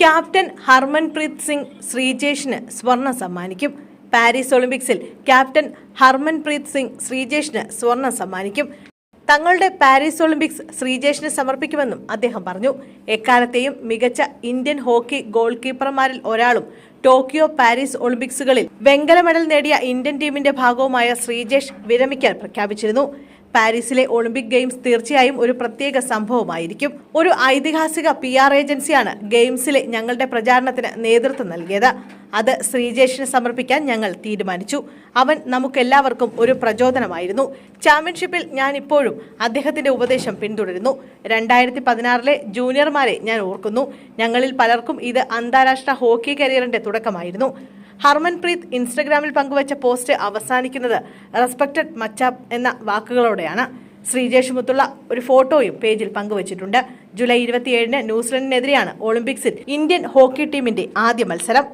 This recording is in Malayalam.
ക്യാപ്റ്റൻ ഹർമൻപ്രീത് സിംഗ് ശ്രീജേഷിന് സ്വർണം സമ്മാനിക്കും. പാരീസ് ഒളിമ്പിക്സിൽ ക്യാപ്റ്റൻ ഹർമൻപ്രീത് സിംഗ് ശ്രീജേഷിന് സ്വർണം സമ്മാനിക്കും. തങ്ങളുടെ പാരീസ് ഒളിമ്പിക്സ് ശ്രീജേഷിന് സമർപ്പിക്കുമെന്നും അദ്ദേഹം പറഞ്ഞു. എക്കാലത്തെയും മികച്ച ഇന്ത്യൻ ഹോക്കി ഗോൾ കീപ്പർമാരിൽ ഒരാളും ടോക്കിയോ പാരീസ് ഒളിമ്പിക്സുകളിൽ വെങ്കല മെഡൽ നേടിയ ഇന്ത്യൻ ടീമിന്റെ ഭാഗവുമായ ശ്രീജേഷ് വിരമിക്കാൻ പ്രഖ്യാപിച്ചിരുന്നു. പാരീസിലെ ഒളിമ്പിക് ഗെയിംസ് തീർച്ചയായും ഒരു പ്രത്യേക സംഭവമായിരിക്കും. ഒരു ഐതിഹാസിക പി ആർ ഏജൻസിയാണ് ഗെയിംസിലെ ഞങ്ങളുടെ പ്രചാരണത്തിന് നേതൃത്വം നൽകിയത്. അത് ശ്രീജേഷിന് സമർപ്പിക്കാൻ ഞങ്ങൾ തീരുമാനിച്ചു. അവൻ നമുക്കെല്ലാവർക്കും ഒരു പ്രചോദനമായിരുന്നു. ചാമ്പ്യൻഷിപ്പിൽ ഞാൻ ഇപ്പോഴും അദ്ദേഹത്തിന്റെ ഉപദേശം പിന്തുടരുന്നു. രണ്ടായിരത്തി പതിനാറിലെ ജൂനിയർമാരെ ഞാൻ ഓർക്കുന്നു. ഞങ്ങളിൽ പലർക്കും ഇത് അന്താരാഷ്ട്ര ഹോക്കി കരിയറിന്റെ തുടക്കമായിരുന്നു. ഹർമൻപ്രീത് ഇൻസ്റ്റഗ്രാമിൽ പങ്കുവച്ച പോസ്റ്റ് അവസാനിക്കുന്നത് റെസ്പെക്റ്റഡ് മച്ചാപ്പ് എന്ന വാക്കുകളോടെയാണ്. ശ്രീജേഷ് മുത്തുള്ള ഒരു ഫോട്ടോയും പേജിൽ പങ്കുവച്ചിട്ടുണ്ട്. ജൂലൈ ഇരുപത്തിയേഴിന് ന്യൂസിലൻഡിനെതിരെയാണ് ഒളിമ്പിക്സിൽ ഇന്ത്യൻ ഹോക്കി ടീമിന്റെ ആദ്യ മത്സരം.